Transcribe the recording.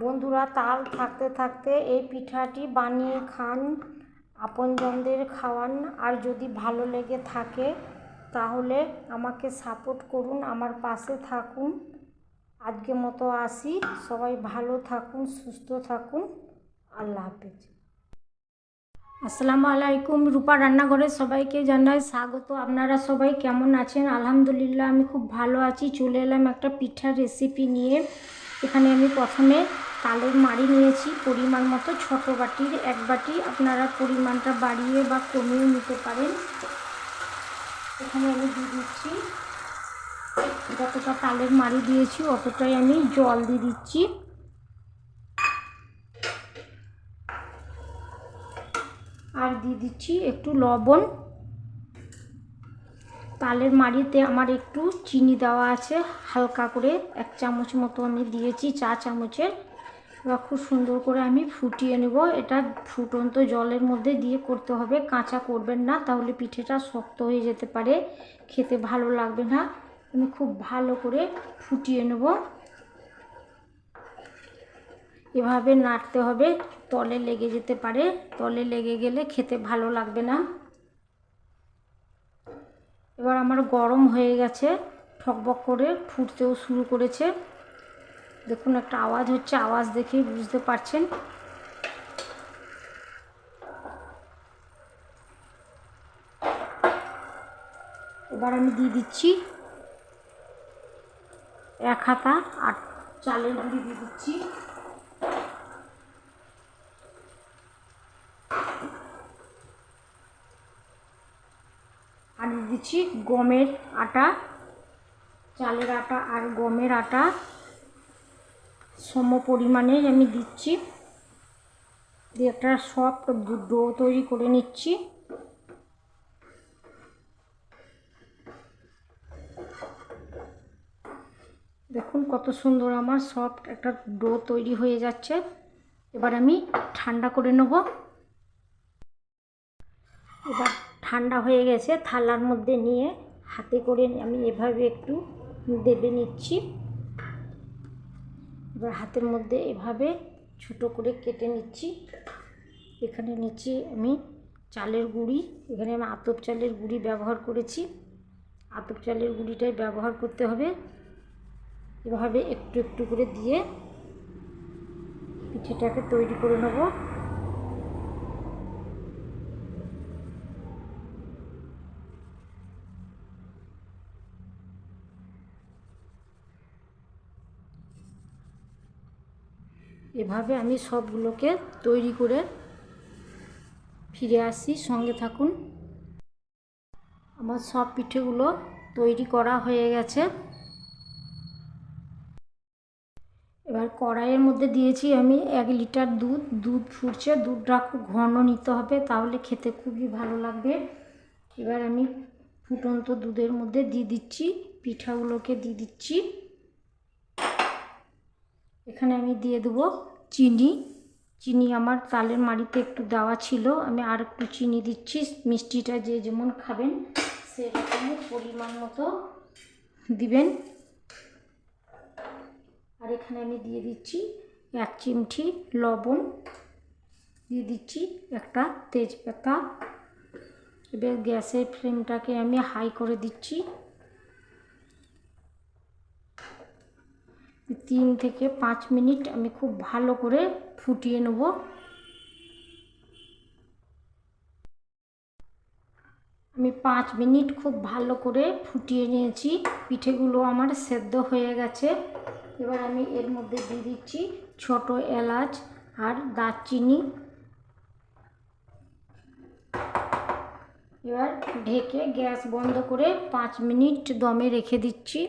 বন্ধুরা, তাল থাকতে থাকতে এই পিঠাটি বানিয়ে খান, আপনজনদের খাওয়ান। আর যদি ভালো লেগে থাকে, তাহলে আমাকে সাপোর্ট করুন, আমার পাশে থাকুন। আজকে মতো আসি। সবাই ভালো থাকুন, সুস্থ থাকুন। আল্লাহ হাফেজ। আসসালামু আলাইকুম। রূপা রান্নাঘরে সবাইকে জানাই স্বাগত। আপনারা সবাই কেমন আছেন? আলহামদুলিল্লাহ, আমি খুব ভালো আছি। চলে এলাম একটা পিঠার রেসিপি নিয়ে। এখানে আমি প্রথমে তালের মাড়ি নিয়েছি, পরিমাণ মতো ছোট বাটির, এক বাটি। আপনারা পরিমাণটা বাড়িয়ে বা কমিয়ে নিতে পারেন। এখানে আমি দিয়ে দিচ্ছি। যতটা তালের মাড়ি দিয়েছি, অতটাই আমি জল দিয়ে দিচ্ছি। আর দিয়ে দিচ্ছি একটু লবণ। তালের মাড়িতে আমার একটু চিনি দেওয়া আছে, হালকা করে এক চামচ মতো আমি দিয়েছি চা চামচের। এবার খুব সুন্দর করে আমি ফুটিয়ে নেব। এটা ফুটন্ত জলের মধ্যে দিয়ে করতে হবে। কাঁচা করবেন না, তাহলে পিঠেটা শক্ত হয়ে যেতে পারে। খেতে ভালো লাগবে না। আমি খুব ভালো করে ফুটিয়ে নেব। এভাবে নাড়তে হবে, তলে লেগে যেতে পারে। তলে লেগে গেলে খেতে ভালো লাগবে না। এবার আমার গরম হয়ে গেছে। ঠকবক করে ফুটতেও শুরু করেছে। দেখুন, একটা আওয়াজ হচ্ছে, আওয়াজ দেখেই বুঝতে পারছেন। এবার আমি দিয়ে দিচ্ছি এক হাতা আর চালের গুঁড়ি দিয়ে দিচ্ছি। আর দিচ্ছি গমের আটা, চালের আটা আর গমের আটা। সম পরিমাণে আমি দিচ্ছি। দিয়ে একটা সফট ডো তৈরি করে নিচ্ছি। দেখুন কত সুন্দর আমার সফট একটা ডো তৈরি হয়ে যাচ্ছে। এবার আমি ঠান্ডা করে নেব। এবার ঠান্ডা হয়ে গেছে, থালার মধ্যে নিয়ে হাতে করে আমি এভাবে একটু দেবে নিচ্ছি। এবার হাতের মধ্যে এভাবে ছোট করে কেটে নিচ্ছি। এখানে নিচ্ছি আমি চালের গুঁড়ি। এখানে আমি আতপ চালের গুঁড়ি ব্যবহার করেছি। আতপ চালের গুঁড়িটাই ব্যবহার করতে হবে। এভাবে একটু একটু করে দিয়ে পিঠেটাকে তৈরি করে নেব। এভাবে আমি সবগুলোকে তৈরি করে ফিরে আসি, সঙ্গে থাকুন। আমার সব পিঠেগুলো তৈরি করা হয়ে গেছে। এবার কড়াইয়ের মধ্যে দিয়েছি আমি এক লিটার দুধ। দুধ ফুটছে, দুধটা খুব ঘন নিতে হবে, তাহলে খেতে খুবই ভালো লাগবে। এবার আমি ফুটন্ত দুধের মধ্যে দিয়ে দিচ্ছি, পিঠাগুলোকে দিয়ে দিচ্ছি। এখানে আমি দিয়ে দেবো চিনি। চিনি আমার তালের মাড়িতে একটু দেওয়া ছিল। আমি আর একটু চিনি দিচ্ছি। মিষ্টিটা যে যেমন খাবেন, সেরকমই পরিমাণ মতো দিবেন। আর এখানে আমি দিয়ে দিচ্ছি এক চিমটি লবণ। দিয়ে দিচ্ছি একটা তেজপাতা। এবার গ্যাসের ফ্লেমটাকে আমি হাই করে দিচ্ছি। তিন থেকে পাঁচ মিনিট আমি খুব ভালো করে ফুটিয়ে নেব। আমি পাঁচ মিনিট খুব ভালো করে ফুটিয়ে নিয়েছি। পিঠেগুলো আমার সেদ্ধ হয়ে গেছে। এবার আমি এর মধ্যে দিয়ে দিচ্ছি ছোট এলাচ আর দারচিনি। এবার ঢেকে গ্যাস বন্ধ করে পাঁচ মিনিট দমে রেখে দিচ্ছি।